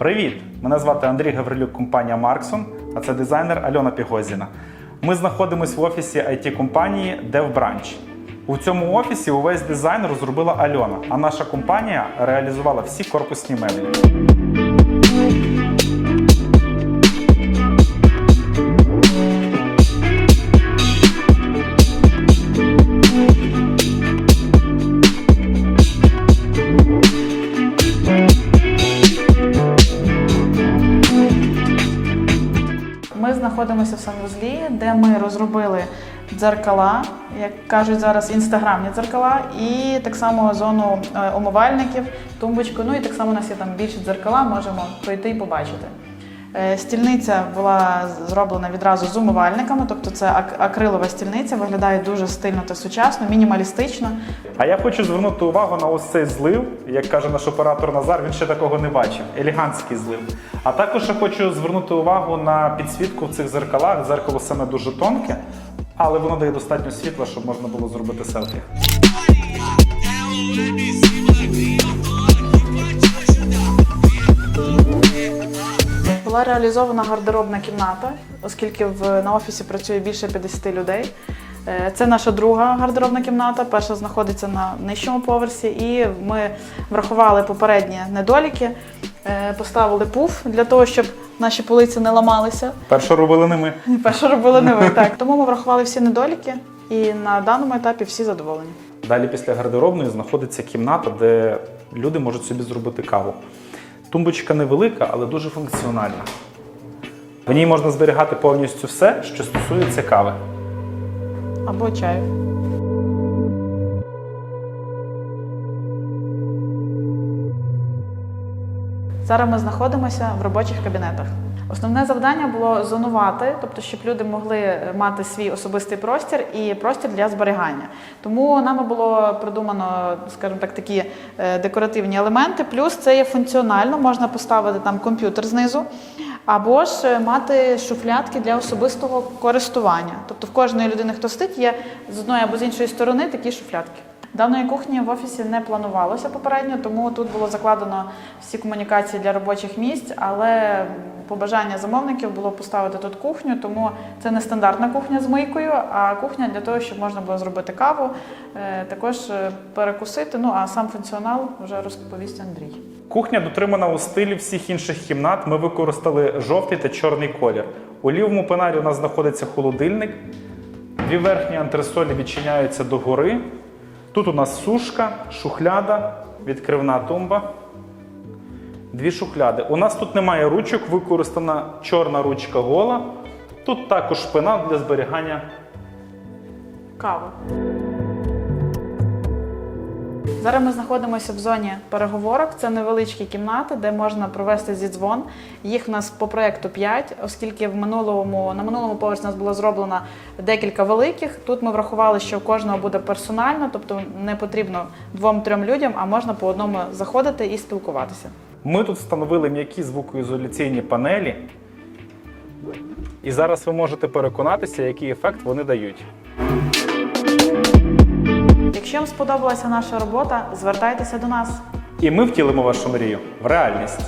Привіт! Мене звати Андрій Гаврилюк, компанія Марксон, а це дизайнер Альона Пігозіна. Ми знаходимося в офісі it компанії DevBranch. У цьому офісі увесь дизайн розробила Альона, а наша компанія реалізувала всі корпусні меблі. Знаходимося в санвузлі, де ми розробили дзеркала, як кажуть зараз, інстаграмні дзеркала, і так само зону е, умивальників, тумбочку. Ну і так само у нас є там більше дзеркала, можемо пройти і побачити. Е, Стільниця була зроблена відразу з умивальниками, тобто це ак- акрилова стільниця, виглядає дуже стильно та сучасно, мінімалістично. А я хочу звернути увагу на ось цей злив. Як каже наш оператор Назар, він ще такого не бачив. Елегантський злив. А також я хочу звернути увагу на підсвітку в цих зеркалах. Зеркало саме дуже тонке, але воно дає достатньо світла, щоб можна було зробити селфі. Була реалізована гардеробна кімната, оскільки в, на офісі працює більше 50 людей. Е, Це наша друга гардеробна кімната. Перша знаходиться на нижчому поверсі, і ми врахували попередні недоліки, е, поставили пуф для того, щоб наші полиці не ламалися. Перше робили не ми. Перше робили не ви. Так тому ми врахували всі недоліки, і на даному етапі всі задоволені. Далі після гардеробної знаходиться кімната, де люди можуть собі зробити каву. Тумбочка невелика, але дуже функціональна. В ній можна зберігати повністю все, що стосується кави. Або чаю. Зараз ми знаходимося в робочих кабінетах. Основне завдання було зонувати, тобто, щоб люди могли мати свій особистий простір і простір для зберігання. Тому нами було придумано, скажімо так, такі е, декоративні елементи. Плюс це є функціонально, можна поставити там комп'ютер знизу. Або ж е, мати шуфлядки для особистого користування. Тобто в кожної людини, хто сидить, є з одної або з іншої сторони такі шуфлядки. Даної кухні в офісі не планувалося попередньо, тому тут було закладено всі комунікації для робочих місць, але побажання замовників було поставити тут кухню, тому це не стандартна кухня з мийкою, а кухня для того, щоб можна було зробити каву, е, також е, перекусити. Ну а сам функціонал вже розповість Андрій. Кухня дотримана у стилі всіх інших кімнат. Ми використали жовтий та чорний колір. У лівому пеналі у нас знаходиться холодильник. Дві верхні антресолі відчиняються догори. Тут у нас сушка, шухляда, відкривна тумба. Дві шухляди. У нас тут немає ручок, використана чорна ручка гола. Тут також шпинат для зберігання Кава. Зараз ми знаходимося в зоні переговорок. Це невеличкі кімнати, де можна провести зідзвон. Їх в нас по проекту 5, оскільки в минулому на минулому поверсі у нас було зроблено декілька великих. Тут ми врахували, що у кожного буде персонально, тобто не потрібно двом-трьом людям, а можна по одному заходити і спілкуватися. Ми тут встановили м'які звукоізоляційні панелі. І зараз ви можете переконатися, який ефект вони дають. Вам сподобалася наша робота, звертайтеся до нас. І ми втілимо вашу мрію в реальність.